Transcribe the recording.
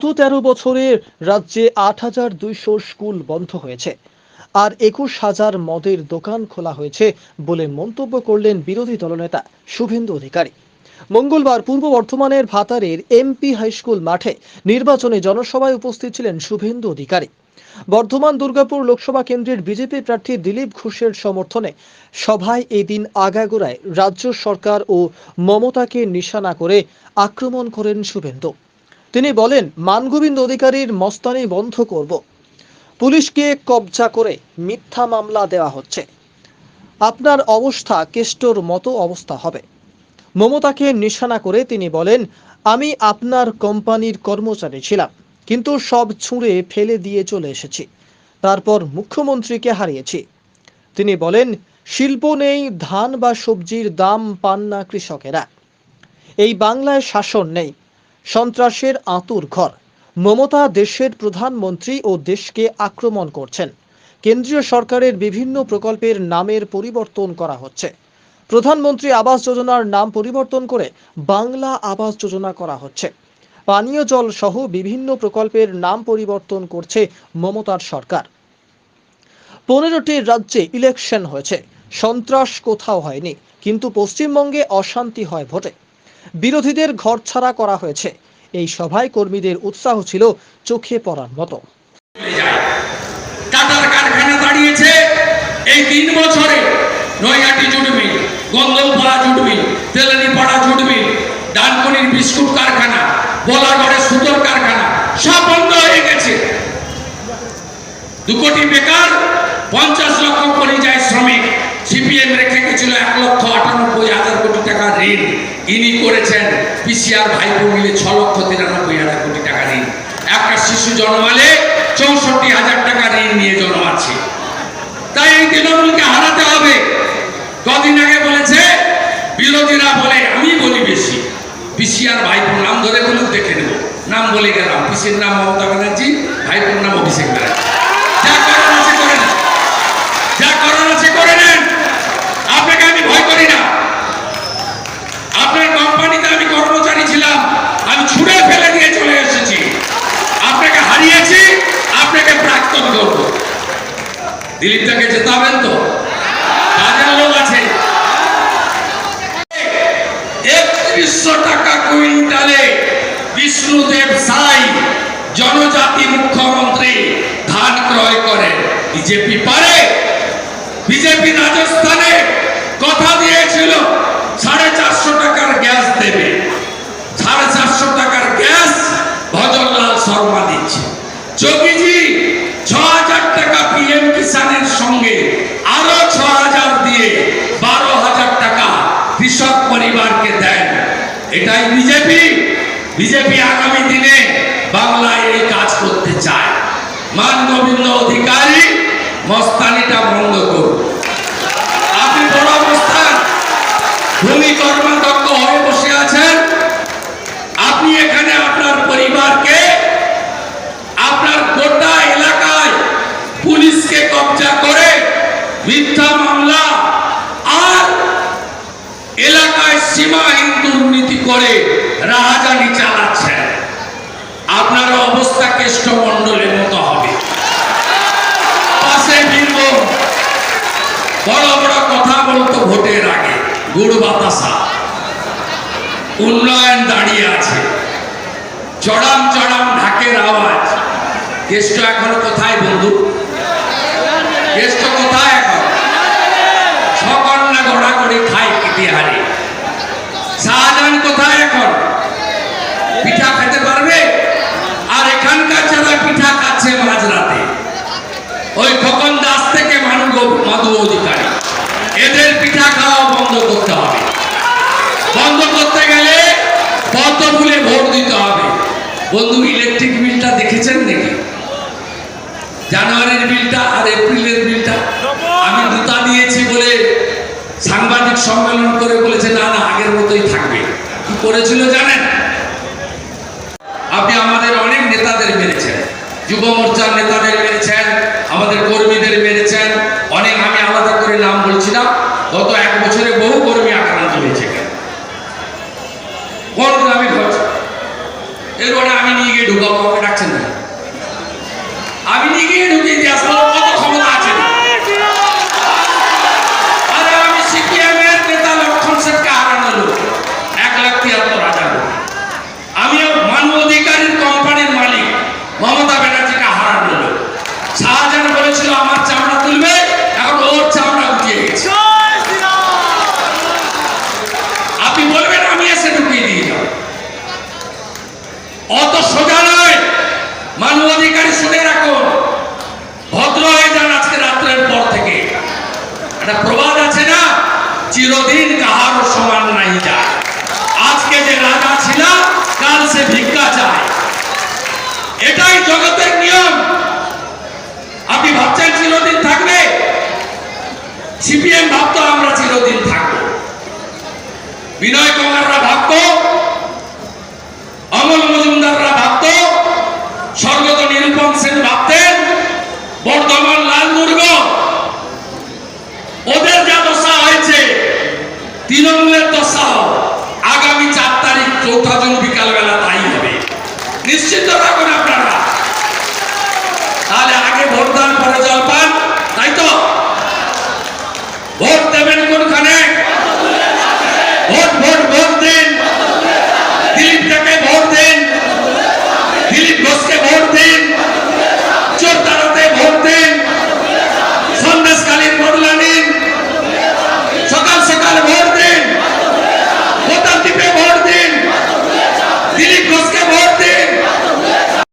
গত তেরো বছরে রাজ্যে আট হাজার দুইশো স্কুল বন্ধ হয়েছে। আর একুশ হাজার মদের দোকান খোলা হয়েছে বলে মন্তব্য করলেন বিরোধী দলনেতা শুভেন্দু অধিকারী। মঙ্গলবার পূর্ব বর্ধমানের ভাতারের এমপি হাইস্কুল মাঠে নির্বাচনে জনসভায় উপস্থিত ছিলেন শুভেন্দু অধিকারী। বর্ধমান দুর্গাপুর লোকসভা কেন্দ্রের বিজেপি প্রার্থী দিলীপ ঘোষের সমর্থনে সভায় এদিন আগাগোড়ায় রাজ্য সরকার ও মমতাকে নিশানা করে আক্রমণ করেন শুভেন্দু। তিনি বলেন, মানগোবিন্দ অধিকারীর মস্তানি বন্ধ করব। পুলিশকে কবজা করে মিথ্যা মামলা দেওয়া হচ্ছে। আপনার অবস্থা কেষ্টর মতো অবস্থা হবে। মমতাকে নিশানা করে তিনি বলেন, আমি আপনার কোম্পানির কর্মচারী ছিলাম, কিন্তু সব ছুঁড়ে ফেলে দিয়ে চলে এসেছি। তারপর মুখ্যমন্ত্রীকে হারিয়েছি। তিনি বলেন, শিল্প নেই, ধান বা সবজির দাম পান না কৃষকেরা। এই বাংলায় শাসন নেই সন্ত্রাসের আঁতুর ঘর। মমতা দেশের প্রধানমন্ত্রী ও দেশকে আক্রমণ করছেন। কেন্দ্রীয় সরকারের বিভিন্ন প্রকল্পের নামের পরিবর্তন করা হচ্ছে। প্রধানমন্ত্রী আবাস যোজনার নাম পরিবর্তন করে বাংলা আবাস যোজনা করা হচ্ছে। পানীয় জল সহ বিভিন্ন প্রকল্পের নাম পরিবর্তন করছে মমতার সরকার। পনেরোটি রাজ্যে ইলেকশন হয়েছে। সন্ত্রাস কোথাও হয়নি, কিন্তু পশ্চিমবঙ্গে অশান্তি হয় ভোটে। বিরোধীদের ঘরছাড়া করা হয়েছে। এই সভায় কর্মীদের উৎসাহ ছিল চোখে পড়ার মতো। সুতোর কারখানা, সব বন্ধ হয়ে গেছে। দু কোটি বেকার, পঞ্চাশ লক্ষ পরিযায়ী শ্রমিক, সিপিএম রেখে গেছিল এক লক্ষ আটানব্বই হাজার ঋণ। ইনি করেছেন পিসিআর ভাইপো মিলে ছ লক্ষ তিরানব্বই হাজার কোটি টাকা ঋণ। একটা শিশু জন্মালে চৌষট্টি হাজার টাকা ঋণ নিয়ে জন্মাচ্ছে। তাই এই তৃণমূলকে হারাতে হবে। কদিন আগে বলেছে, বিরোধীরা বলে, আমি বলি বেশি। পিসিআর ভাইপোর নাম ধরে বলুন দেখে নেব। নাম বলে গেলাম। পিসির নাম মমতা ব্যানার্জি, ভাইপোর নাম অভিষেক ব্যানার্জি যা করার আছে করে নেন যা করার আছে করে নেন আপনাকে আমি ভয় করি না আপনার কোম্পানিতে আমি কর্মচারী ছিলাম আমি ছুড়ে ফেলে দিয়ে চলে এসেছি আপনাকে হারিয়েছি আপনাকে প্রাক্তন করব দিলীপটাকে জেতাবেন তো? লোক আছে। বিষ্ণুদেব সাই, জনজাতি মুখ্যমন্ত্রী, ধান ক্রয় বিজেপি পারে? বিজেপি রাজস্থানে কথা দিয়েছিল, সাড়ে চারশো টাকার গ্যাস দেবে। সাড়ে চারশো টাকার গ্যাস ভজনলাল শর্মা দিচ্ছে। যোগীজি ছ হাজার টাকা পিএম কিষানের সঙ্গে আরও ছ হাজার দিয়ে বারো হাজার টাকা কৃষক পরিবারকে দেন এটাই বিজেপি। বিজেপি আগামী দিনে বাংলায় এই কাজ করতে চায়। মান অধিকারী, মস্তানিটা বন্ধ করুন। আপনি বড় অবস্থান। ভূমি কর্মাধ্যক্ষ হয়ে বসে আছেন। আপনি এখানে আপনার পরিবারকে, আপনার গোটা এলাকায় পুলিশকে কবজা করে মিথ্যা মামলা আর এলাকায় সীমাহীন দুর্নীতি করে রাহাজানি চালাচ্ছেন আপনার অবস্থা কেষ্টমণ্ডলের মতো হবে। পাশে বড় বড় কথা বলতো ভোটের আগে, গুড় বাতাসা। উন্নয়ন দাঁড়িয়ে আছে। চড়াম চড়াম ঢাকের আওয়াজ। কেষ্ট এখন কোথায় বন্ধু? কেষ্ট কোথায় এখন? সকন্যা গড়াগড়ি খায় ইতিহারে। শাহজাহান কোথায় এখন? পিঠা খেতে পারবে? আর এখানকার যারা পিঠা খাচ্ছে মাঝরাতে, ওই খোকন দাস থেকে মানু মধু অধিকারী। এদের পিঠা খাওয়া বন্ধ করতে হবে। বন্ধ করতে গেলে পদ্ম ফুলে ভোট দিতে হবে। বন্ধু ইলেকট্রিক বিলটা দেখেছেন নাকি? জানুয়ারির বিলটা আর এপ্রিলের বিলটা আমি দুটা দিয়েছি বলে সাংবাদিক সম্মেলন করে বলেছে না না আগের মতোই থাকবে কি করেছিল জানেন? আপনি আমাদের অনেক নেতাদের মেরেছেন। যুব মোর্চার নেতাদের মেরেছেন, আমাদের কর্মীদের মেরেছেন। অনেক, আমি আলাদা করে নাম বলছিলাম গত এক মানবাধিকারী শুনে রাখুন ভদ্র হয়ে যান আজকে রাত্রের পর থেকে। একটা প্রবাদ আছে না? চিরদিন কাহার সমান নাই যায়। আজকে যে রাজা ছিল, কাল সে ভিক্ষা চায়। এটাই জগতের নিয়ম। আপনি ভাবছেন চিরদিন থাকবে? সিপিএম ভাবতো আমরা চিরদিন থাকব। বিনয় কুমার